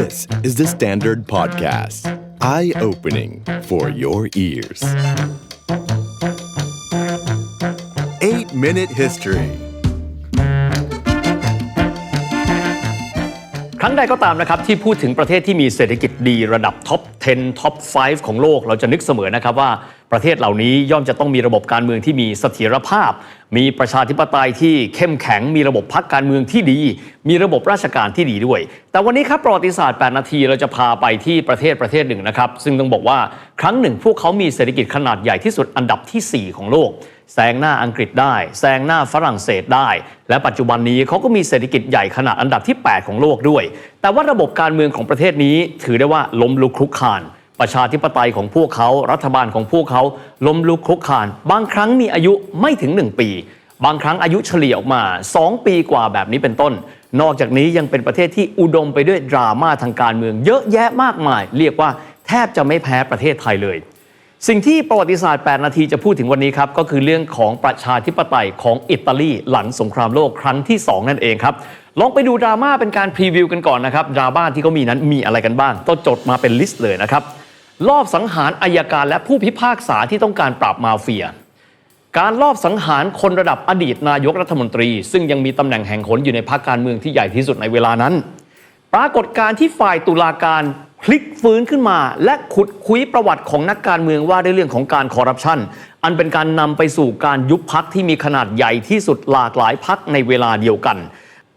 This is the Standard Podcast. Eye opening for your ears. 8 Minute History ครั้งใดก็ตามนะครับ ที่พูดถึงประเทศที่มีเศรษฐกิจดีระดับท็อป 10 ท็อป 5 ของโลก เราจะนึกเสมอนะครับว่าประเทศเหล่านี้ย่อมจะต้องมีระบบการเมืองที่มีเสถียรภาพ มีประชาธิปไตยที่เข้มแข็ง มีระบบพักการเมืองที่ดี มีระบบราชการที่ดีด้วย แต่วันนี้ครับประวัติศาสตร์ 8 นาทีเราจะพาไปที่ประเทศประเทศหนึ่งนะครับ ซึ่งต้องบอกว่าครั้งหนึ่ง พวกเขามีเศรษฐกิจขนาดใหญ่ที่สุดอันดับทีสี่4 ของโลกแซงหน้าอังกฤษได้แซงหน้าฝรั่งเศสได้ และปัจจุบันนี้เขาก็มีเศรษฐกิจใหญ่ขนาดอันดับที่ 8 ของโลกด้วย แต่ว่าระบบการเมืองของประเทศนี้ถือได้ว่าล้มลุกคลุกคลาน ประชาธิปไตยของพวกเขา รัฐบาลของพวกเขาล้มลุกคลุกคลาน บางครั้งมีอายุไม่ถึง 1 ปี บางครั้งอายุเฉลี่ยออกมา 2 ปีกว่าแบบนี้เป็นต้น นอกจากนี้ยังเป็นประเทศที่อุดมไปด้วยดราม่าทางการเมือง เยอะแยะมากมาย เรียกว่าแทบจะไม่แพ้ประเทศไทยเลย สิ่งที่ประวัติศาสตร์ 8 นาทีจะพูดถึงวันนี้ครับก็คือเรื่องของประชาธิปไตยของอิตาลีหลังสงครามโลกครั้งที่ 2 นั่นเองครับลองไปดูดราม่าเป็นการพรีวิวกันก่อนนะครับดราม่าที่เขามีนั้นมีอะไรกันบ้างต้องจดมาเป็นลิสต์เลยนะครับ รอบสังหารอายการและผู้พิพากษาที่ต้องการปราบมาเฟีย การลอบสังหารคนระดับอดีตนายกรัฐมนตรี ซึ่งยังมีตำแหน่งแห่งหนอยู่ในพรรคการเมืองที่ใหญ่ที่สุดในเวลานั้น ปรากฏการที่ฝ่ายตุลาการพลิกฟื้นขึ้นมา และขุดคุยประวัติของนักการเมืองว่าด้วยเรื่องของการคอร์รัปชันอันเป็นการนำไปสู่การยุบพักที่มีขนาดใหญ่ที่สุดหลากหลายพักในเวลาเดียวกัน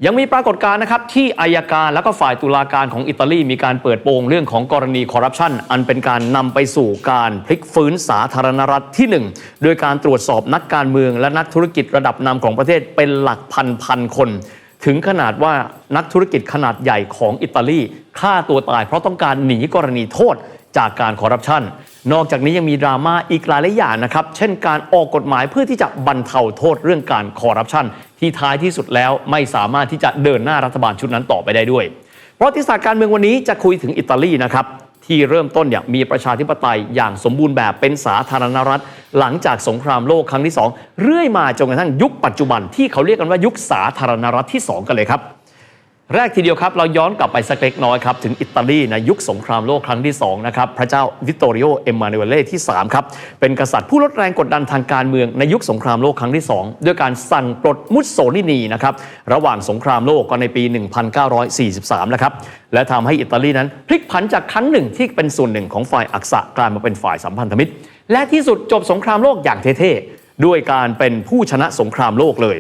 ยังมีปรากฏการณ์นะครับที่อายการและก็ฝ่ายตุลาการของอิตาลีมีการเปิดโปงเรื่องของกรณีคอร์รัปชันอันเป็นการนำไปสู่การพลิกฟื้นสาธารณรัฐที่หนึ่งโดยการตรวจสอบนักการเมืองและนักธุรกิจระดับนำของประเทศเป็นหลักพันพันคน ถึงขนาดว่านักธุรกิจขนาดใหญ่ของอิตาลีฆ่าตัวตายเพราะต้องการหนีกรณีโทษ จากการคอร์รัปชันนอกจากนี้ยังมีดราม่าอีกหลายหลายอย่างนะครับ เช่นการออกกฎหมายเพื่อที่จะบรรเทาโทษเรื่องการคอร์รัปชันที่ท้ายที่สุดแล้วไม่สามารถที่จะเดินหน้ารัฐบาลชุดนั้นต่อไปได้ด้วยประวัติศาสตร์การเมืองวันนี้จะคุยถึงอิตาลีนะครับที่เริ่มต้นอย่างมีประชาธิปไตยอย่างสมบูรณ์แบบเป็นสาธารณรัฐ หลังจากสงครามโลกครั้งที่ 2 เรื่อยมาจนกระทั่งยุคปัจจุบันที่เขาเรียกกันว่ายุคสาธารณรัฐที่ 2 กันเลยครับ แรกทีเดียวครับ เราย้อนกลับไปสักเล็กน้อยครับ ถึงอิตาลีในยุคสงครามโลกครั้งที่ 2 นะครับ พระเจ้าวิตตอริโอเอมมานูเอเล่ที่ 3 ครับ เป็นกษัตริย์ผู้ลดแรงกดดันทางการเมืองในยุคสงครามโลกครั้งที่ 2 ด้วยการสั่งปลดมุสโสลินีนะครับ ระหว่างสงครามโลกก็ในปี 1943 นะครับ และทำให้อิตาลีนั้นพลิกผันจากครั้งหนึ่งที่เป็นส่วนหนึ่งของฝ่ายอักษะกลายมาเป็นฝ่ายสัมพันธมิตร และที่สุดจบสงครามโลกอย่างเท่ๆด้วยการเป็นผู้ชนะสงครามโลกเลย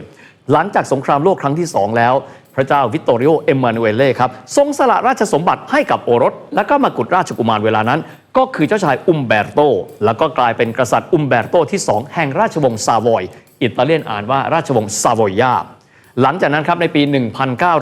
หลังจากสงครามโลกครั้งที่ 2 แล้ว พระเจ้าวิตตอริโอเอมมานูเอเล่ครับทรงสละราชสมบัติให้กับโอรส และก็มากุฎราชกุมารเวลานั้น ก็คือเจ้าชายอุมเบร์โต แล้วก็กลายเป็นกษัตริย์อุมเบร์โตที่ 2 แห่งราชวงศ์ซาวอย อิตาเลียนอ่านว่าราชวงศ์ซาวอยาหลังจากนั้นครับในปี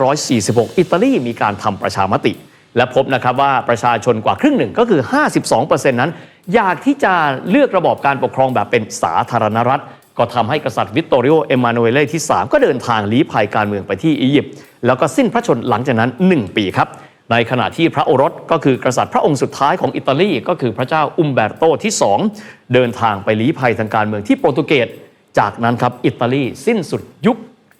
1946 อิตาลีมีการทำประชามติ และพบนะครับว่าประชาชนกว่าครึ่งหนึ่งก็คือ 52%นั้น อยากที่จะเลือกระบอบการปกครองแบบเป็นสาธารณรัฐ ก็ทำให้กษัตริย์วิตตอริโอ เอมานูเอเล่ที่ 3 ก็เดินทางลี้ภัยการเมืองไปที่อียิปต์แล้วก็สิ้นพระชนม์หลังจากนั้น 1 ปีครับ ในขณะที่พระโอรสก็คือกษัตริย์พระองค์สุดท้ายของอิตาลีก็คือพระเจ้าอุมเบร์โตที่ 2 เดินทางไปลี้ภัยทางการเมืองที่โปรตุเกสจากนั้นครับอิตาลีสิ้นสุดยุค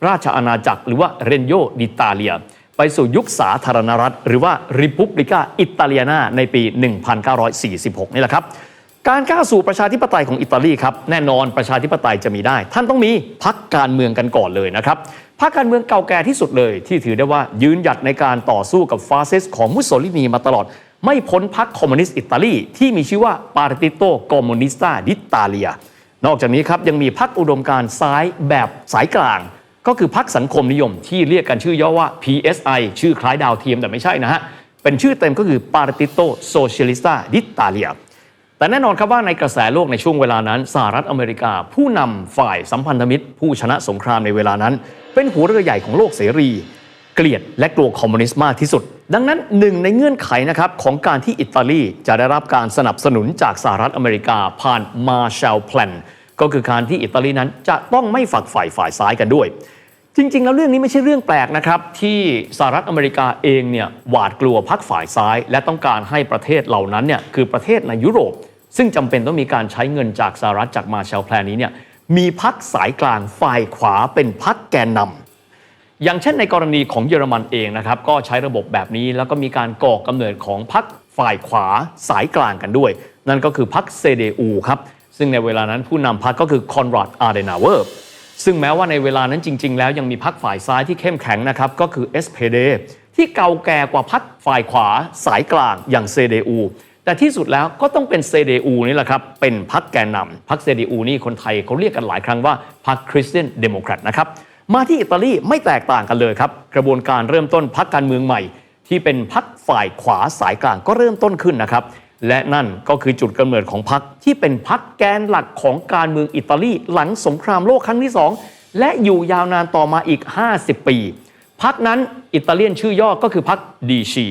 ราชอาณาจักร หรือว่าเรนโยดิตาเลีย ไปสู่ยุคสาธารณรัฐ หรือว่าริปุบลิกาอิตาเลียนาในปี 1946 นี่แหละครับ การก้าวสู่ประชาธิปไตยของอิตาลีครับแน่นอนประชาธิปไตยจะมีได้ ท่านต้องมีพักการเมืองกันก่อนเลยนะครับพักการเมืองเก่าแก่ที่สุดเลย ที่ถือได้ว่ายืนหยัดในการต่อสู้กับฟาสซิสต์ของมุสโสลินีมาตลอด ไม่พ้นพักคอมมิวนิสต์อิตาลีที่มีชื่อว่าปาร์ติโตคอมมิวนิสตาดิตาเลียนอกจากนี้ครับยังมีพักอุดมการ์ซ้ายแบบสายกลาง ก็คือพักสังคมนิยมที่เรียกกันชื่อย่อว่า PSI ชื่อคล้ายดาวเทียมแต่ไม่ใช่นะฮะเป็นชื่อเต็มก็คือ Partito Socialista d'Italia แต่แน่นอนครับว่าในกระแสโลกในช่วงเวลานั้นสหรัฐอเมริกา ผู้นำฝ่ายสัมพันธมิตร ผู้ชนะสงครามในเวลานั้น เป็นหัวเรือใหญ่ของโลกเสรี เกลียดและกลัวคอมมิวนิสต์มากที่สุด ดังนั้นหนึ่งในเงื่อนไขนะครับของการที่อิตาลีจะได้รับการสนับสนุนจากสหรัฐอเมริกาผ่าน Marshall Plan ก็คือการที่อิตาลีนั้นจะต้องไม่ฝักใฝ่ฝ่ายซ้ายกันด้วย จริง ๆ แล้วเรื่องนี้ไม่ใช่เรื่องแปลกนะครับที่สหรัฐอเมริกาเองเนี่ยหวาดกลัวพรรคฝ่ายซ้าย และต้องการให้ประเทศเหล่านั้นเนี่ยคือประเทศในยุโรป ซึ่งจำเป็นต้องมีการใช้เงินจากสหรัฐจากมาแชลแพลนนี้เนี่ยมีพรรคสายกลางฝ่ายขวาเป็นพรรคแกนนำอย่างเช่นในกรณีของเยอรมันเองนะครับก็ใช้ระบบแบบนี้แล้วก็มีการก่อกำเนิดของพรรคฝ่ายขวาสายกลางกันด้วย นั่นก็คือพรรค CDU ครับซึ่งในเวลานั้นผู้นำพรรคก็คือคอนราดอาร์เดนาเวอร์ซึ่งแม้ว่าในเวลานั้นจริง ๆ แล้วยังมีพรรคฝ่ายซ้ายที่เข้มแข็งนะครับก็คือ SPD ที่เก่าแก่กว่าพรรคฝ่ายขวาสายกลางอย่าง CDU แต่ที่สุดแล้วก็ต้องเป็น CDU นี่แหละครับ เป็นพรรคแกนนำพรรค CDU นี่คนไทยเขาเรียกกันหลายครั้งว่าพรรคคริสเตียนเดโมแครตนะครับ มาที่อิตาลีไม่แตกต่างกันเลยครับ กระบวนการเริ่มต้นพรรคการเมืองใหม่ ที่เป็นพรรคฝ่ายขวาสายกลางก็เริ่มต้นขึ้นนะครับ และนั่นก็คือจุดกำเนิดของพรรคที่เป็นพรรคแกนหลักของการเมืองอิตาลีหลังสงครามโลกครั้งที่สองและอยู่ยาวนานต่อมาอีก 50 ปีพรรคนั้นอิตาเลียนชื่อย่อก็คือพรรคดีชี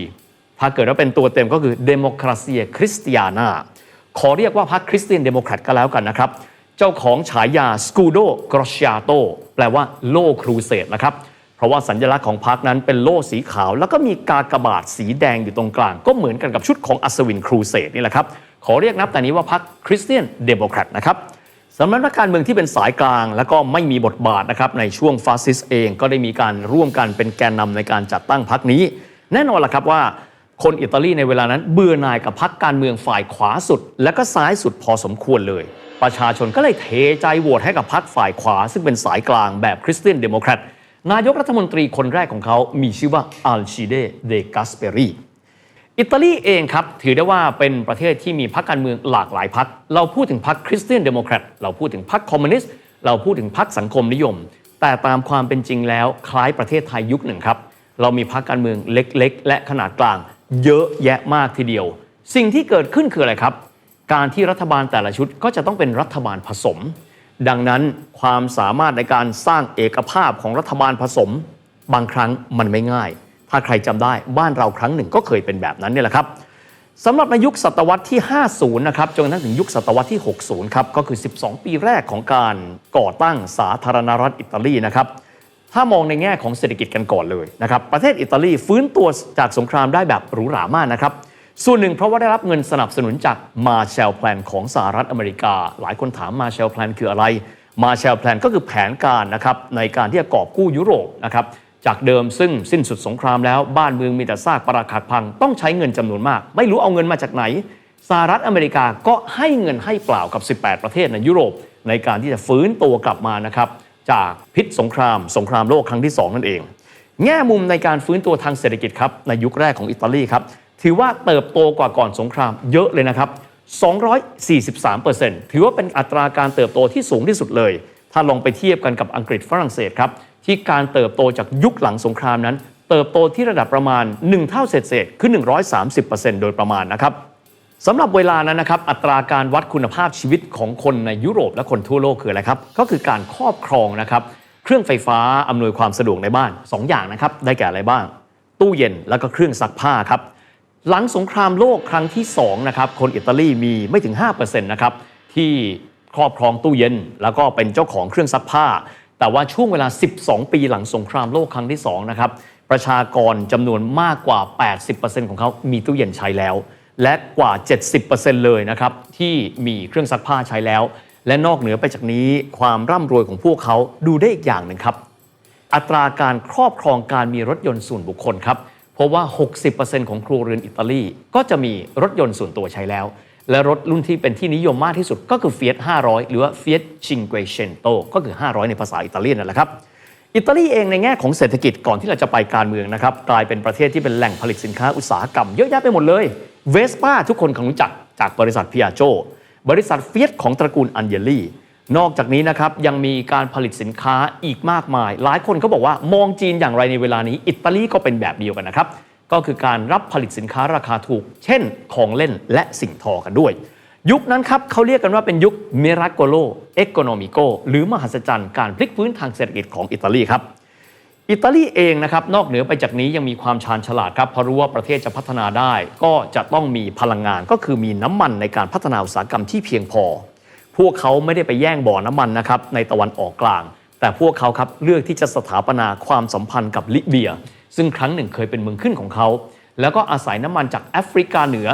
ถ้าเกิดว่าเป็นตัวเต็มก็คือ Democrazia Cristiana ขอเรียกว่าพรรคคริสเตียนเดโมแครตก็แล้วกันนะครับ เจ้าของฉายา Scudo Crociato แปลว่าโล่ครูเสดนะครับ เพราะว่าสัญลักษณ์ของพรรคนั้นเป็นโล่สีขาว แล้วก็มีกากบาทสีแดงอยู่ตรงกลาง ก็เหมือนกันกับชุดของอัศวินครูเสดนี่แหละครับ ขอเรียกนับแต่นี้ว่าพรรคคริสเตียนเดโมแครตนะครับสำหรับนักการเมืองที่เป็นสายกลาง แล้วก็ไม่มีบทบาทนะครับในช่วงฟาสซิสต์เองก็ได้มีการร่วมกันเป็นแกนนำในการจัดตั้งพรรคนี้ แน่นอนล่ะครับว่า คนอิตาลีในเวลานั้นเบื่อหน่ายกับพรรคการเมืองฝ่ายขวาสุด และก็ซ้ายสุดพอสมควรเลย ประชาชนก็เลยเทใจโหวตให้กับพรรคฝ่ายขวา ซึ่งเป็นสายกลางแบบคริสเตียนเดโมแครตนายกรัฐมนตรีคนแรกของเขามีชื่อว่าอัลชิเดเดกัสเปรีอิตาลีเองครับ ถือได้ว่าเป็นประเทศที่มีพรรคการเมืองหลากหลายพรรคเราพูดถึงพรรคคริสเตียนเดโมแครตเราพูดถึงพรรคคอมมิวนิสต์เราพูดถึงพรรคสังคมนิยม แต่ตามความเป็นจริงแล้วคล้ายประเทศไทยยุคหนึ่งครับเรามีพรรคการเมืองเล็ก ๆ และขนาดกลาง เยอะแยะมากทีเดียว สิ่งที่เกิดขึ้นคืออะไรครับ การที่รัฐบาลแต่ละชุดก็จะต้องเป็นรัฐบาลผสม ดังนั้นความสามารถในการสร้างเอกภาพของรัฐบาลผสม บางครั้งมันไม่ง่าย ถ้าใครจำได้บ้านเราครั้งหนึ่งก็เคยเป็นแบบนั้นเนี่ยแหละครับสำหรับในยุคศตวรรษที่ 50 นะครับ จนกระทั่งถึงยุคศตวรรษที่ 60 ครับ ก็คือ 12 ปีแรกของการก่อตั้งสาธารณรัฐอิตาลีนะครับ ถ้ามองในแง่ของเศรษฐกิจกันก่อนเลยนะครับประเทศอิตาลีฟื้นตัวจากสงครามได้แบบหรูหรามากนะครับส่วนหนึ่งเพราะว่าได้รับเงินสนับสนุนจากมาแชลแพลนของสหรัฐอเมริกา หลายคนถามมาแชลแพลนคืออะไรมาแชลแพลนก็คือแผนการนะครับในการที่จะกอบกู้ยุโรปนะครับจากเดิมซึ่งสิ้นสุดสงครามแล้วบ้านเมืองมีแต่ซากปรักหักพังต้องใช้เงินจำนวนมาก ไม่รู้เอาเงินมาจากไหนสหรัฐอเมริกาก็ให้เงินให้เปล่ากับ 18 ประเทศในยุโรป ในการที่จะฟื้นตัวกลับมานะครับ จากพิษสงคราม สงครามโลกครั้งที่ 2 นั่นเอง แง่มุมในการฟื้นตัวทางเศรษฐกิจครับในยุคแรกของอิตาลีครับถือว่าเติบโตกว่าก่อนสงครามเยอะเลยนะครับ 243%ถือว่าเป็นอัตราการเติบโตที่สูงที่สุดเลย ถ้าลองไปเทียบกันกับอังกฤษฝรั่งเศสครับที่การเติบโตจากยุคหลังสงครามนั้น เติบโตที่ระดับประมาณ 1 เท่าเศษๆคือ 130%โดยประมาณนะครับ สำหรับเวลานั้นนะครับอัตราการวัดคุณภาพชีวิตของคนในยุโรปและคนทั่วโลกคืออะไรครับ ก็คือการครอบครองนะครับเครื่องไฟฟ้าอำนวยความสะดวกในบ้าน 2ออย่างนะครับได้แก่อะไรบ้าง ตู้เย็นแล้วก็เครื่องซักผ้าครับหลังสงครามโลกครั้งที่2นะครับคนอิตาลีมีไม่ถึง5%นะครับที่ครอบครองตู้เย็น แล้วก็เป็นเจ้าของเครื่องซักผ้า แต่ว่าช่วงเวลา 12 ปีหลังสงครามโลกครั้งที่2นะครับประชากรจำนวนมากกว่า 80%ของเขามีตู้เย็นใช้แล้ว และกว่า 70%เลยนะครับที่มีเครื่องซักผ้าใช้แล้ว และนอกเหนือไปจากนี้ความร่ำรวยของพวกเขาดูได้อีกอย่างหนึ่งครับ อัตราการครอบครองการมีรถยนต์ส่วนบุคคลครับเพราะว่า 60%ของครัวเรือนอิตาลีก็จะมีรถยนต์ส่วนตัวใช้แล้ว และรถรุ่นที่เป็นที่นิยมมากที่สุดก็คือ Fiat 500 หรือว่า Fiat Cinquecento ก็คือ 500 ในภาษาอิตาเลียนนั่นแหละครับอิตาลีเองในแง่ของเศรษฐกิจก่อนที่เราจะไปการเมืองนะครับกลายเป็นประเทศที่เป็นแหล่งผลิตสินค้าอุตสาหกรรมเยอะแยะไปหมดเลย เวสป้าทุกคนคงรู้จักจากบริษัทพิอาโจบริษัทเฟียสของตระกูลอันเยลี่ นอกจากนี้นะครับยังมีการผลิตสินค้าอีกมากมาย หลายคนเขาบอกว่ามองจีนอย่างไรในเวลานี้ อิตาลีก็เป็นแบบเดียวกันนะครับ ก็คือการรับผลิตสินค้าราคาถูก เช่นของเล่นและสิ่งทอกันด้วย ยุคนั้นครับเขาเรียกกันว่าเป็นยุคเมราโกโลเอ c โ n นมิโกหรือมหัศจรรย์การพลิกฟื้นทางเศรษฐกิจของอิตาลีครับ อิตาลีเองนะครับนอกเหนือไปจากนี้ยังมีความชาญฉลาดครับเพราะรู้ว่าประเทศจะพัฒนาได้ ก็จะต้องมีพลังงานก็คือมีน้ำมันในการพัฒนาอุตสาหกรรมที่เพียงพอ พวกเขาไม่ได้ไปแย่งบ่อน้ำมันนะครับในตะวันออกกลาง แต่พวกเขาครับเลือกที่จะสถาปนาความสัมพันธ์กับลิเบีย ซึ่งครั้งหนึ่งเคยเป็นเมืองขึ้นของเขา แล้วก็อาศัยน้ำมันจากแอฟริกาเหนือ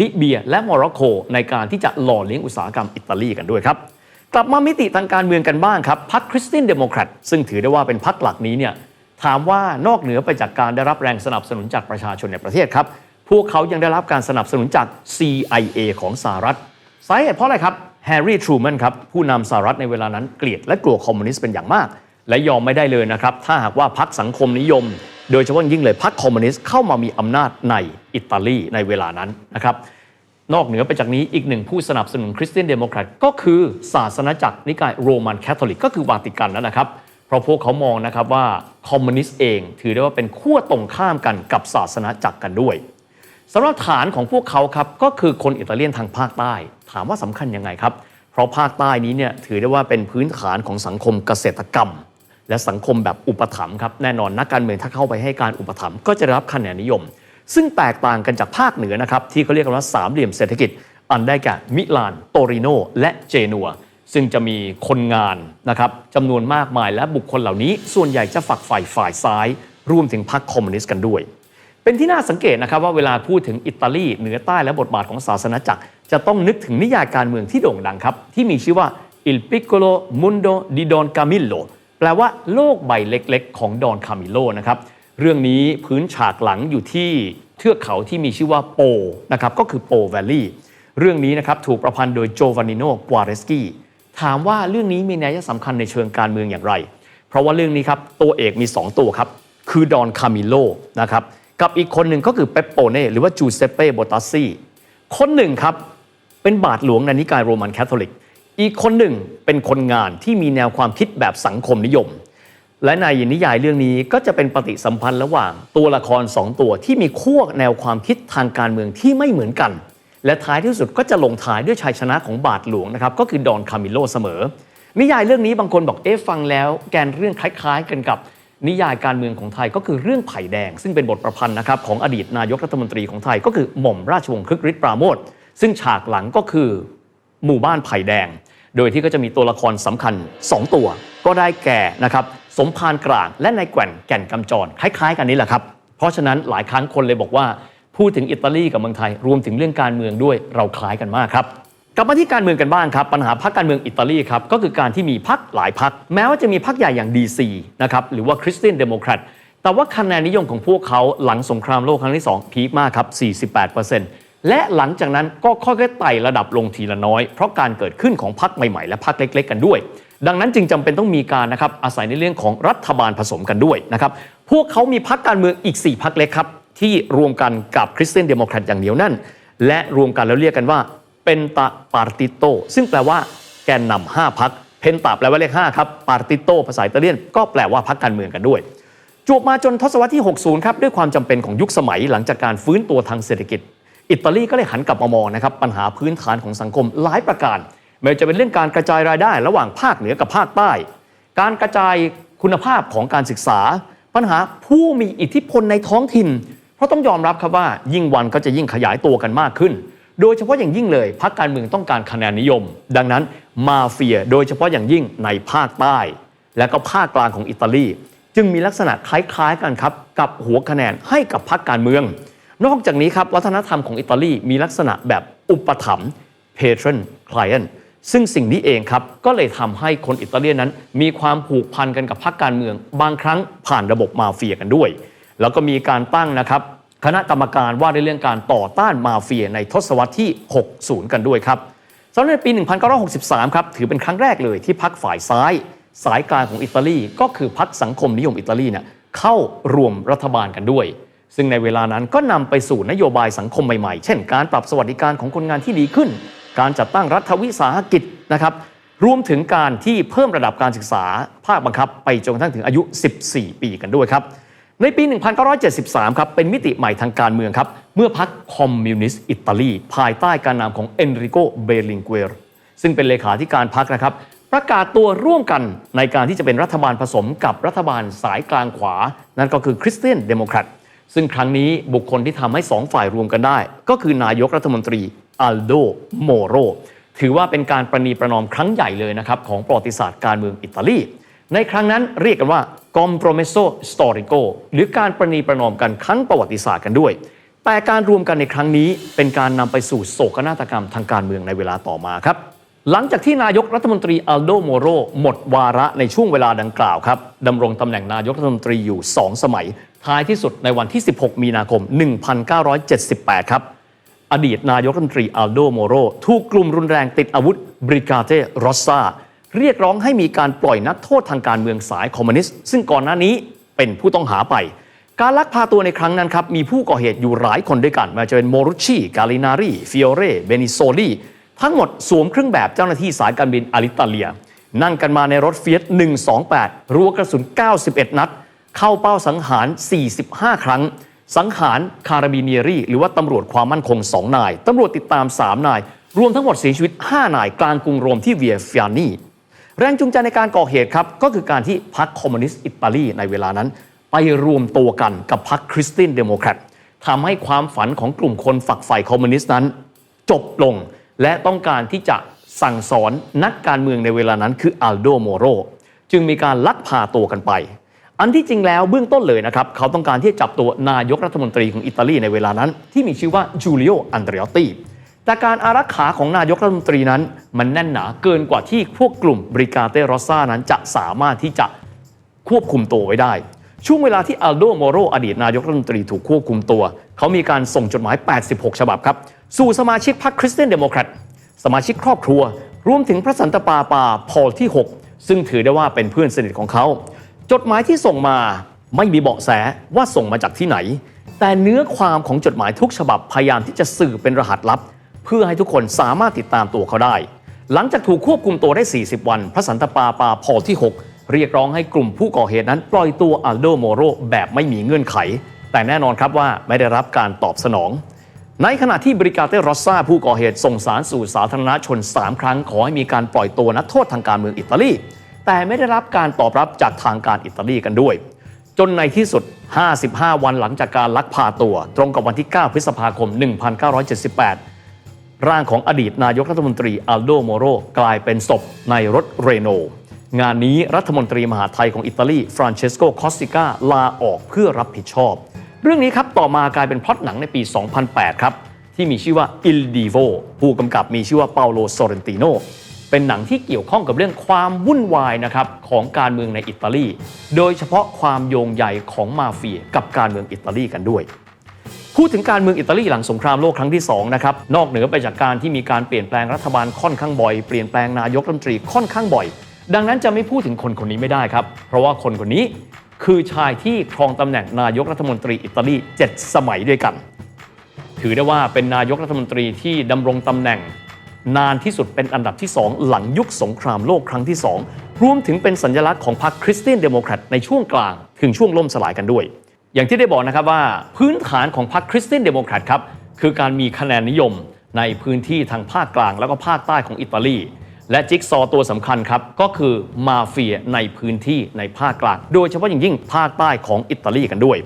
ลิเบีย และโมร็อกโกในการที่จะหล่อเลี้ยงอุตสาหกรรมอิตาลีกันด้วยครับกลับมามิติทางการเมืองกันบ้างครับพรรคคริสเตียนเดโมแครตซึ่งถือได้ว่าเป็นพรรคหลักนี้เนี่ย ถามว่านอกเหนือไปจากการได้รับแรงสนับสนุนจากประชาชนในประเทศครับ พวกเขายังได้รับการสนับสนุนจาก CIA ของสหรัฐสาเหตุเพราะอะไรครับแฮร์รี่ทรูแมนครับผู้นำสหรัฐในเวลานั้นเกลียดและกลัวคอมมิวนิสต์เป็นอย่างมาก และยอมไม่ได้เลยนะครับ ถ้าหากว่าพรรคสังคมนิยม โดยเฉพาะยิ่งเลยพรรคคอมมิวนิสต์เข้ามามีอำนาจในอิตาลีในเวลานั้นนะครับนอกเหนือไปจากนี้อีกหนึ่งผู้สนับสนุนคริสเตียนเดโมแครตก็คือศาสนาจักรนิกายโรมันแคทอลิกก็คือวาติกันนั่นนะครับ เพราะพวกเขามองนะครับว่าคอมมิวนิสต์เองถือได้ว่าเป็นขั้วตรงข้ามกันกับศาสนาจักรกันด้วยสำหรับฐานของพวกเขาครับก็คือคนอิตาเลียนทางภาคใต้ ถามว่าสำคัญยังไงครับ เพราะภาคใต้นี้เนี่ยถือได้ว่าเป็นพื้นฐานของสังคมเกษตรกรรม และสังคมแบบอุปถัมภ์ครับแน่นอนนักการเมืองถ้าเข้าไปให้การอุปถัมภ์ก็จะได้รับคะแนนนิยม ซึ่งแตกต่างกันจากภาคเหนือนะครับที่เขาเรียกกันว่าสามเหลี่ยมเศรษฐกิจ อันได้แก่มิลาน โตริโนและเจนัว ซึ่งจะมีคนงานนะครับจำนวนมากมายและบุคคลเหล่านี้ ส่วนใหญ่จะฝักฝ่ายฝ่ายซ้าย รวมถึงพรรคคอมมิวนิสต์กันด้วย เป็นที่น่าสังเกตนะครับว่าเวลาพูดถึงอิตาลีเหนือใต้และบทบาทของศาสนาจักร จะต้องนึกถึงนิยายการเมืองที่โด่งดังครับ ที่มีชื่อว่า Il piccolo mondo di Don Camillo แปลว่าโลกใบเล็กๆ ของดอนคามิโลนะครับเรื่องนี้พื้นฉากหลังอยู่ที่เทือกเขาที่มีชื่อว่าโปนะครับก็คือโปแวลลี่เรื่องนี้นะครับถูกประพันธ์โดยโจวานนิโนกวาเรสกี้ ถามว่าเรื่องนี้มีนัยสำคัญในเชิงการเมืองอย่างไร เพราะว่าเรื่องนี้ครับตัวเอกมี 2 ตัวครับคือดอนคามิโลนะครับกับอีกคนหนึ่งก็คือเปปโปเน่หรือว่าจูเซเป้โบตัสซีคนหนึ่งครับเป็นบาทหลวงในนิกายโรมันแคทอลิก อีกคนหนึ่งเป็นคนงานที่มีแนวความคิดแบบสังคมนิยม และในนิยายเรื่องนี้ก็จะเป็นปฏิสัมพันธ์ระหว่างตัวละครสองตัวที่มีขั้วแนวความคิดทางการเมืองที่ไม่เหมือนกัน และท้ายที่สุดก็จะลงท้ายด้วยชัยชนะของบาทหลวงนะครับก็คือดอนคามิโลเสมอ นิยายเรื่องนี้บางคนบอกเอ๊ะฟังแล้วแกนเรื่องคล้ายๆ กันกับนิยายการเมืองของไทยก็คือเรื่องไผ่แดง ซึ่งเป็นบทประพันธ์นะครับของอดีตนายกรัฐมนตรีของไทยก็คือหม่อมราชวงศ์คึกฤทธิ์ปราโมทซึ่งฉากหลังก็คือหมู่บ้านไผ่แดง โดยที่ก็จะมีตัวละครสำคัญ 2 ตัว ก็ได้แก่นะครับสมพานกลางและนายแก่นแก่นกำจรคล้าย ๆ กันนี้แหละครับเพราะฉะนั้นหลายครั้งคนเลยบอกว่า พูดถึงอิตาลีกับเมืองไทย รวมถึงเรื่องการเมืองด้วยเราคล้ายกันมากครับกลับมาที่การเมืองกันบ้างครับ ปัญหาพรรคการเมืองอิตาลีครับ ก็คือการที่มีพรรคหลายพรรคแม้ว่าจะมีพรรคใหญ่อย่าง DC นะครับหรือว่าคริสเตียนเดโมแครตแต่ว่าคะแนนนิยมของพวกเขาหลังสงครามโลกครั้งที่ 2 พีคมากครับ 48%และหลังจากนั้นก็ค่อยๆไต่ระดับลงทีละน้อย เพราะการเกิดขึ้นของพรรคใหม่ๆ และพรรคเล็ก ๆ กันด้วย ดังนั้นจึงจำเป็นต้องมีการนะครับอาศัยในเรื่องของรัฐบาลผสมกันด้วยนะครับพวกเขามีพรรคการเมืองอีก 4พรรคเล็กครับ ที่รวมกันกับคริสเตียนเดโมแครตอย่างเดียวนั่นและรวมกันแล้วเรียกกันว่าเป็นตาปาร์ติโตซึ่งแปลว่าแกนนำห้าพักเพนตาแปลว่าเลข5ครับปาร์ติโตภาษาอิตาเลียนก็แปลว่าพักการเมืองกันด้วยจวบมาจนทศวรรษที่ 60 ครับ ด้วยความจำเป็นของยุคสมัยหลังจากการฟื้นตัวทางเศรษฐกิจ อิตาลีก็เลยหันกลับมามองนะครับ ปัญหาพื้นฐานของสังคมหลายประการ ไม่ว่าจะเป็นเรื่องการกระจายรายได้ ระหว่างภาคเหนือกับภาคใต้ การกระจายคุณภาพของการศึกษา ปัญหาผู้มีอิทธิพลในท้องถิ่น เพราะต้องยอมรับครับว่ายิ่งวันก็จะยิ่งขยายตัวกันมากขึ้น โดยเฉพาะอย่างยิ่งเลยพรรคการเมืองต้องการคะแนนนิยม ดังนั้นมาเฟียโดยเฉพาะอย่างยิ่งในภาคใต้ และก็ภาคกลางของอิตาลี จึงมีลักษณะคล้ายๆกันครับกับหัวคะแนนให้กับพรรคการเมือง นอกจากนี้ครับวัฒนธรรมของอิตาลีมีลักษณะแบบอุปถัมภ์ patron client ซึ่งสิ่งนี้เองครับ ก็เลยทำให้คนอิตาเลียนนั้น มีความผูกพันกันกับพรรคการเมือง บางครั้งผ่านระบบมาเฟียกันด้วย แล้วก็มีการตั้งนะครับคณะกรรมการว่าในเรื่องการต่อต้านมาเฟียในทศวรรษที่ 60 กันด้วยครับสำหรับในปี 1963 ครับถือเป็นครั้งแรกเลยที่พรรคฝ่ายซ้าย สายกลางของอิตาลีก็คือพรรคสังคมนิยมอิตาลีเนี่ยเข้ารวมรัฐบาลกันด้วย ซึ่งในเวลานั้นก็นำไปสู่นโยบายสังคมใหม่ๆ เช่น การปรับสวัสดิการของคนงานที่ดีขึ้น การจัดตั้งรัฐวิสาหกิจนะครับรวมถึงการที่เพิ่มระดับการศึกษาภาคบังคับ ไปจนกระทั่งถึงอายุ 14 ปีกันด้วยครับ ในปี 1973 ครับ เป็นมิติใหม่ทางการเมืองครับ เมื่อพรรคคอมมิวนิสต์อิตาลี ภายใต้การนำของเอนริโก เบลิงเกรซึ่งเป็นเลขาธิการพรรคนะครับ ประกาศตัวร่วมกันในการที่จะเป็นรัฐบาลผสมกับรัฐบาลสายกลางขวา นั่นก็คือคริสเตียนเดโมแครตซึ่งครั้งนี้บุคคลที่ทำให้สองฝ่ายรวมกันได้ ก็คือนายกรัฐมนตรีอัลโดโมโรถือว่าเป็นการประนีประนอมครั้งใหญ่เลยนะครับของประวัติศาสตร์การเมืองอิตาลี ในครั้งนั้นเรียกกันว่า compromesso storico หรือการประนีประนอมกันครั้งประวัติศาสตร์กันด้วย แต่การรวมกันในครั้งนี้เป็นการนำไปสู่โศกนาฏกรรมทางการเมืองในเวลาต่อมาครับ หลังจากที่นายกรัฐมนตรีอัลโดโมโรหมดวาระในช่วงเวลาดังกล่าวครับดำรงตำแหน่งนายกรัฐมนตรีอยู่ 2 สมัย ท้ายที่สุดในวันที่ 16 มีนาคม 1978 ครับอดีตนายกรัฐมนตรีอัลโดโมโรถูกกลุ่มรุนแรงติดอาวุธบริกาเตรอสซา เรียกร้องให้มีการปล่อยนักโทษทางการเมืองสายคอมมิวนิสต์ซึ่งก่อนหน้านี้เป็นผู้ต้องหาไป การลักพาตัวในครั้งนั้นครับมีผู้ก่อเหตุอยู่หลายคนด้วยกันไมาจะเป็นโมรุชีกาลินารีฟิโอเรเบนิโซลีทั้งหมดสวมเครื่องแบบเจ้าหน้าที่สายการบินอาลิตาเลีย นั่งกันมาในรถเฟียส128 รัวกระสุน 91 นัด เข้าเป้าสังหาร 45 ครั้ง สังหารคาราบิเนียรีหรือว่าตำรวจความมั่นคง 2 นาย ตำรวจติดตาม 3 นาย รวมทั้งหมดเสียชีวิต 5 นายกลางกรุงโรมที่เวียฟิอานี แรงจูงใจในการก่อเหตุครับ ก็คือการที่พรรคคอมมิวนิสต์อิตาลีในเวลานั้น ไปรวมตัวกันกับพรรคคริสตียนเดโมแครตทำให้ความฝันของกลุ่มคนฝักใฝ่คอมมิวนิสต์นั้น จบลง และต้องการที่จะสั่งสอนนักการเมืองในเวลานั้นคืออัลโดโมโรจึงมีการลักพาตัวกันไป อันที่จริงแล้วเบื้องต้นเลยนะครับ เขาต้องการที่จะจับตัวนายกรัฐมนตรีของอิตาลีในเวลานั้น ที่มีชื่อว่าจูเลียอันเดร o ตตี แต่การอารักขาของนายกรัฐมนตรีนั้น มันแน่นหนาเกินกว่าที่พวกกลุ่มบริกาเตรอสซานั้นจะสามารถที่จะควบคุมตัวไว้ได้ ช่วงเวลาที่อัลโดโมโรอดีตนายกรัฐมนตรีถูกควบคุมตัว เขามีการส่งจดหมาย 86 ฉบับครับ สู่สมาชิกพรรคคริสเตียนเดโมแครตสมาชิกครอบครัว รวมถึงพระสันตปาปาพอลที่ 6 ซึ่งถือได้ว่าเป็นเพื่อนสนิทของเขา จดหมายที่ส่งมาไม่มีเบาะแสว่าส่งมาจากที่ไหน แต่เนื้อความของจดหมายทุกฉบับพยายามที่จะสื่อเป็นรหัสลับ เพื่อให้ทุกคนสามารถติดตามตัวเขาได้ หลังจากถูกควบคุมตัวได้ 40 วัน พระสันตะปาปาพอที่ 6 เรียกร้องให้กลุ่มผู้ก่อเหตุนั้นปล่อยตัวอัลโดโมโรแบบไม่มีเงื่อนไข แต่แน่นอนครับว่าไม่ได้รับการตอบสนอง ในขณะที่บริกาเตรอสซาผู้ก่อเหตุส่งสารสู่สาธารณชน 3 ครั้ง ขอให้มีการปล่อยตัวนักโทษทางการเมืองอิตาลีแต่ไม่ได้รับการตอบรับจากทางการอิตาลีกันด้วยจนในที่สุด 55 วันหลังจากการลักพาตัว ตรงกับวันที่ 9 พฤษภาคม 1978 ร่างของอดีตนายกรัฐมนตรีอัลโดโมโรกลายเป็นศพในรถเรโน งานนี้รัฐมนตรีมหาไทยของอิตาลีฟรานเชสโกคอสติก้าลาออกเพื่อรับผิดชอบ เรื่องนี้ครับต่อมากลายเป็นพล็อตหนังในปี 2008 ครับ ที่มีชื่อว่า Il Divo ผู้กำกับมีชื่อว่าเปาโลโซเรนติโนเป็นหนังที่เกี่ยวข้องกับเรื่องความวุ่นวายนะครับของการเมืองในอิตาลี โดยเฉพาะความโยงใยของมาเฟียกับการเมืองอิตาลีกันด้วย พูดถึงการเมืองอิตาลีหลังสงครามโลกครั้งที่2นะครับนอกเหนือไปจากการที่มีการเปลี่ยนแปลงรัฐบาลค่อนข้างบ่อย เปลี่ยนแปลงนายกรัฐมนตรีค่อนข้างบ่อย ดังนั้นจะไม่พูดถึงคนคนนี้ไม่ได้ครับ เพราะว่าคนคนนี้คือชายที่ครองตำแหน่งนายกรัฐมนตรีอิตาลี 7 สมัยด้วยกัน ถือได้ว่าเป็นนายกรัฐมนตรีที่ดำรงตำแหน่ง นานที่สุดเป็นอันดับที่ 2 หลังยุคสงครามโลกครั้งที่ 2 รวมถึงเป็นสัญลักษณ์ของพรรคคริสเตียนเดโมแครตในช่วงกลาง ถึงช่วงล่มสลายกันด้วย อย่างที่ได้บอกนะครับว่าพื้นฐานของพรรคคริสเตียนเดโมแครตครับคือการมีคะแนนนิยมในพื้นที่ทางภาคกลางแล้วก็ภาคใต้ของอิตาลี และจิ๊กซอตัวสำคัญครับ ก็คือมาเฟียในพื้นที่ในภาคกลาง โดยเฉพาะอย่างยิ่งภาคใต้ของอิตาลีกันด้วย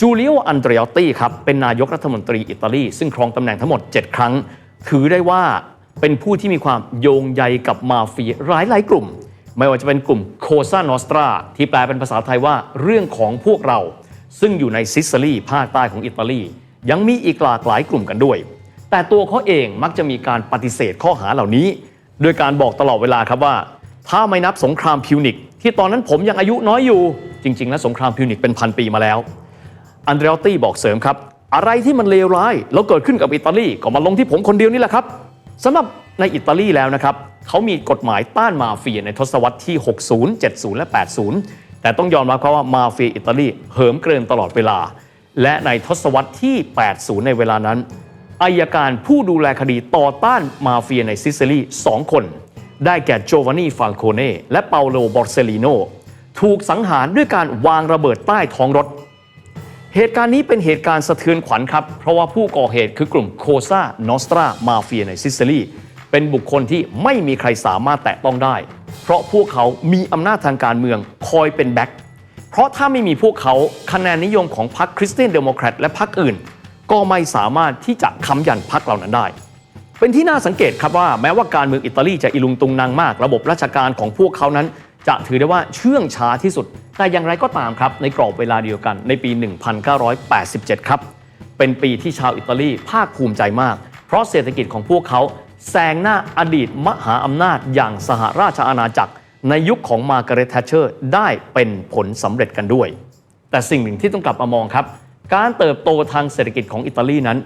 จูเลียอันเดร o ตตีครับเป็นนายกรัฐมนตรีอิตาลี ซึ่งครองตำแหน่งทั้งหมด 7 ครั้ง ถือได้ว่าเป็นผู้ที่มีความโยงใยกับมาเฟียหลายหลายๆกลุ่ม ไม่ว่าจะเป็นกลุ่มโคซานอสตราที่แปลเป็นภาษาไทยว่าเรื่องของพวกเรา ซึ่งอยู่ในซิซิลีภาคใต้ของอิตาลี ยังมีอีกหลากหลายกลุ่มกันด้วย แต่ตัวเขาเองมักจะมีการปฏิเสธข้อหาเหล่านี้ โดยการบอกตลอดเวลาครับว่า ถ้าไม่นับสงครามพิวนิก ที่ตอนนั้นผมยังอายุน้อยอยู่ จริง ๆ แล้วสงครามพิวนิกเป็นพันปีมาแล้ว อันเดร o ตตีบอกเสริมครับ อะไรที่มันเลวร้ายแล้วเกิดขึ้นกับอิตาลีก็มาลงที่ผมคนเดียวนี่แหละครับสำหรับในอิตาลีแล้วนะครับเขามีกฎหมายต้านมาเฟียในทศวรรษที่ 60 70 และ 80 แต่ต้องยอมรับครับว่ามาเฟียอิตาลีเหิมเกรินตลอดเวลา และในทศวรรษที่ 80 ในเวลานั้นอายการผู้ดูแลคดีต่อต้านมาเฟียในซิซิลีสองคน ได้แก่โจวานนี่ฟาลโคเน่และเปาโลบอร์เซลิโนถูกสังหารด้วยการวางระเบิดใต้ท้องรถ เหตุการณ์นี้เป็นเหตุการณ์สะเทือนขวัญครับ เพราะว่าผู้ก่อเหตุคือกลุ่มโคซานอสตรามาเฟียในซิซิลี เป็นบุคคลที่ไม่มีใครสามารถแตะต้องได้ เพราะพวกเขามีอำนาจทางการเมืองคอยเป็นแบ็คเพราะถ้าไม่มีพวกเขาคะแนนนิยมของพรรคคริสเตียนเดโมแครตและพรรคอื่น ก็ไม่สามารถที่จะค้ำยันพรรคเหล่านั้นได้ เป็นที่น่าสังเกตครับว่าแม้ว่าการเมืองอิตาลีจะอิลุงตุงนางมาก ระบบราชการของพวกเขานั้น จะถือได้ว่าเชื่องช้าที่สุด แต่อย่างไรก็ตามครับ ในกรอบเวลาเดียวกันในปี 1987 ครับ เป็นปีที่ชาวอิตาลีภาคภูมิใจมาก เพราะเศรษฐกิจของพวกเขา แซงหน้าอดีตมหาอำนาจอย่างสหราชอาณาจักร ในยุคของมาร์กาเร็ตแทชเชอร์ได้เป็นผลสำเร็จกันด้วย แต่สิ่งหนึ่งที่ต้องกลับมามองครับ การเติบโตทางเศรษฐกิจของอิตาลีนั้น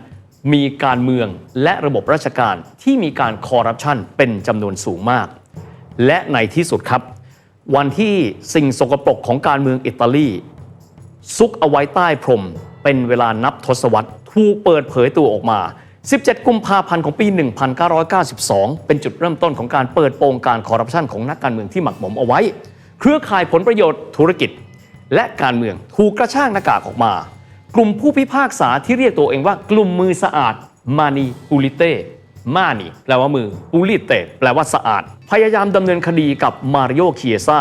มีการเมืองและระบบราชการที่มีการคอร์รัปชันเป็นจำนวนสูงมาก และในที่สุดครับ วันที่สิ่งสกปรกของการเมืองอิตาลีซุกเอาไว้ใต้พรม เป็นเวลานับทศวรรษถูกเปิดเผยตัวออกมา 17 กุมภาพันธ์ของปี 1992 เป็นจุดเริ่มต้นของการเปิดโปงการคอร์รัปชันของนักการเมืองที่หมักหมมเอาไว้ เครือข่ายผลประโยชน์ธุรกิจ และการเมืองถูกกระชากหน้ากากออกมา กลุ่มผู้พิพากษาที่เรียกตัวเองว่ากลุ่มมือสะอาดมานีปูลิเต้มานีแปลว่ามือปูลิเต้แปลว่าสะอาด พยายามดำเนินคดีกับมาริโอเคียซา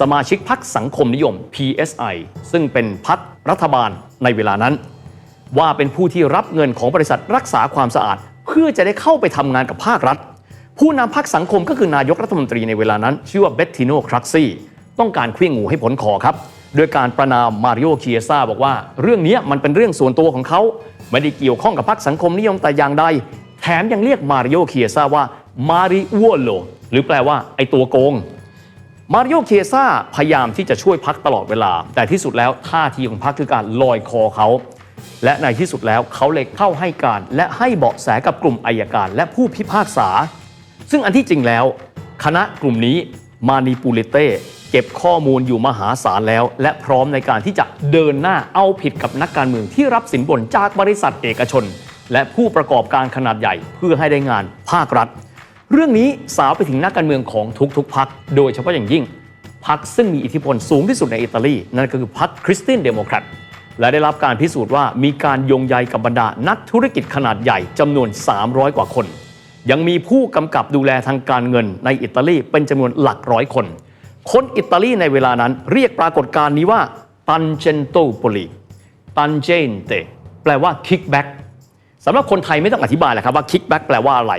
สมาชิกพรรคสังคมนิยม PSI ซึ่งเป็นพรรครัฐบาลในเวลานั้น ว่าเป็นผู้ที่รับเงินของบริษัทรักษาความสะอาด เพื่อจะได้เข้าไปทำงานกับภาครัฐ ผู้นำพรรคสังคมก็คือนายกรัฐมนตรีในเวลานั้นชื่อว่าเบตติโนครักซี่ต้องการเคลี้ยงงูให้พ้นคอครับโดยการประนามมาริโอเคียซาบอกว่า เรื่องนี้มันเป็นเรื่องส่วนตัวของเขา ไม่ได้เกี่ยวข้องกับพรรคสังคมนิยมแต่อย่างใด แถมยังเรียกมาริโอเคียซาว่ามาริโอโลหรือแปลว่าไอตัวโกง มาริโอเคียซาพยายามที่จะช่วยพักตลอดเวลา แต่ที่สุดแล้วท่าทีของพักคือการลอยคอเขา และในที่สุดแล้วเขาเลยเข้าให้การ และให้เบาะแสกับกลุ่มอายการ และผู้พิพากษา ซึ่งอันที่จริงแล้ว คณะกลุ่มนี้มานิปูเลเต้เก็บข้อมูลอยู่มหาศาลแล้ว และพร้อมในการที่จะเดินหน้าเอาผิดกับนักการเมืองที่รับสินบนจากบริษัทเอกชน และผู้ประกอบการขนาดใหญ่เพื่อให้ได้งานภาครัฐ เรื่องนี้สาวไปถึงนักการเมืองของทุกๆพรรคโดยเฉพาะอย่างยิ่งพรรคซึ่งมีอิทธิพลสูงที่สุดในอิตาลีนั่นก็คือพรรคคริสเตียนเดโมแครต และได้รับการพิสูจน์ว่ามีการยงใยกับบรรดานักธุรกิจขนาดใหญ่จำนวน 300 กว่าคน ยังมีผู้กำกับดูแลทางการเงินในอิตาลีเป็นจำนวนหลักร้อยคน คนอิตาลีในเวลานั้นเรียกปรากฏการณ์นี้ว่าตันเจนโตโปลีตันเจนเตแปลว่าคิกแบ็กสำหรับคนไทยไม่ต้องอธิบายแหละครับว่า kickback แปลว่าอะไร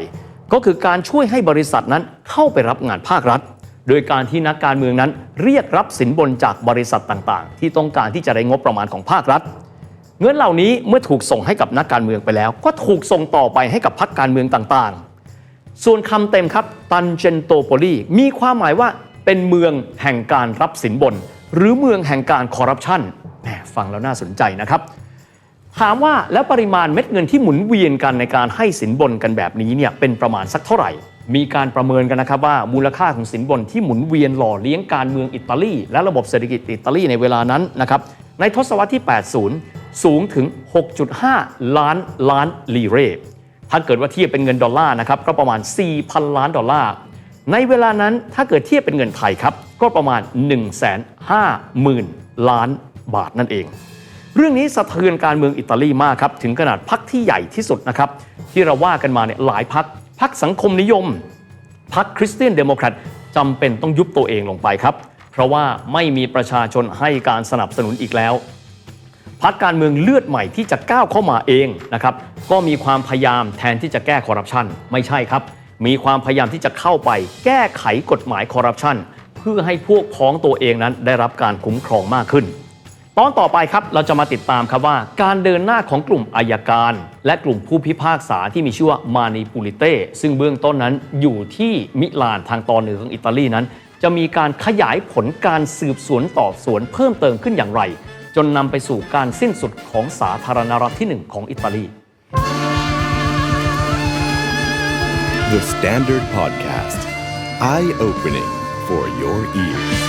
ก็คือการช่วยให้บริษัทนั้นเข้าไปรับงานภาครัฐ โดยการที่นักการเมืองนั้นเรียกรับสินบนจากบริษัทต่างๆ ที่ต้องการที่จะได้งบประมาณของภาครัฐ เงินเหล่านี้เมื่อถูกส่งให้กับนักการเมืองไปแล้ว ก็ถูกส่งต่อไปให้กับพรรคการเมืองต่างๆ ส่วนคำเต็มครับตันเจนโตโปลีมีความหมายว่าเป็นเมืองแห่งการรับสินบน หรือเมืองแห่งการคอร์รัปชันแหมฟังแล้วน่าสนใจนะครับ ถามว่าแล้วปริมาณเม็ดเงินที่หมุนเวียนกันในการให้สินบนกันแบบนี้เนี่ยเป็นประมาณสักเท่าไหร่ มีการประเมินกันนะครับว่ามูลค่าของสินบนที่หมุนเวียนหล่อเลี้ยงการเมืองอิตาลีและระบบเศรษฐกิจอิตาลีในเวลานั้นนะครับในทศวรรษที่ 80 สูงถึง 6.5 ล้านล้านลีเรถ้าเกิดว่าเทียบเป็นเงินดอลลาร์นะครับก็ประมาณ 4,000 ล้านดอลลาร์ ในเวลานั้นถ้าเกิดเทียบเป็นเงินไทยครับก็ประมาณ 150,000 ล้านบาทนั่นเอง เรื่องนี้สะเทือนการเมืองอิตาลีมากครับถึงขนาดพักที่ใหญ่ที่สุดนะครับที่เราว่ากันมาเนี่ยหลายพัก พักสังคมนิยมพักคคริสเตียนเดโมแครตจำเป็นต้องยุบตัวเองลงไปครับ เพราะว่าไม่มีประชาชนให้การสนับสนุนอีกแล้วพักการเมืองเลือดใหม่ที่จะก้าวเข้ามาเองนะครับก็มีความพยายามแทนที่จะแก้คอร์รัปชันไม่ใช่ครับ มีความพยายามที่จะเข้าไปแก้ไขกฎหมายคอร์รัปชันเพื่อให้พวกพ้องตัวเองนั้นได้รับการคุ้มครองมากขึ้น ตอนต่อไปครับเราจะมาติดตามครับว่า การเดินหน้าของกลุ่มอายการ และกลุ่มผู้พิพากษาที่มีชื่อว่ามานิปูลิเต้ซึ่งเบื้องต้นนั้นอยู่ที่มิลานทางตอนเหนือของอิตาลีนั้น จะมีการขยายผลการสืบสวนตอบสวนเพิ่มเติมขึ้นอย่างไร จนนำไปสู่การสิ้นสุดของสาธารณรัฐที่หนึ่งของอิตาลี The Standard Podcast. Eye opening for your ears.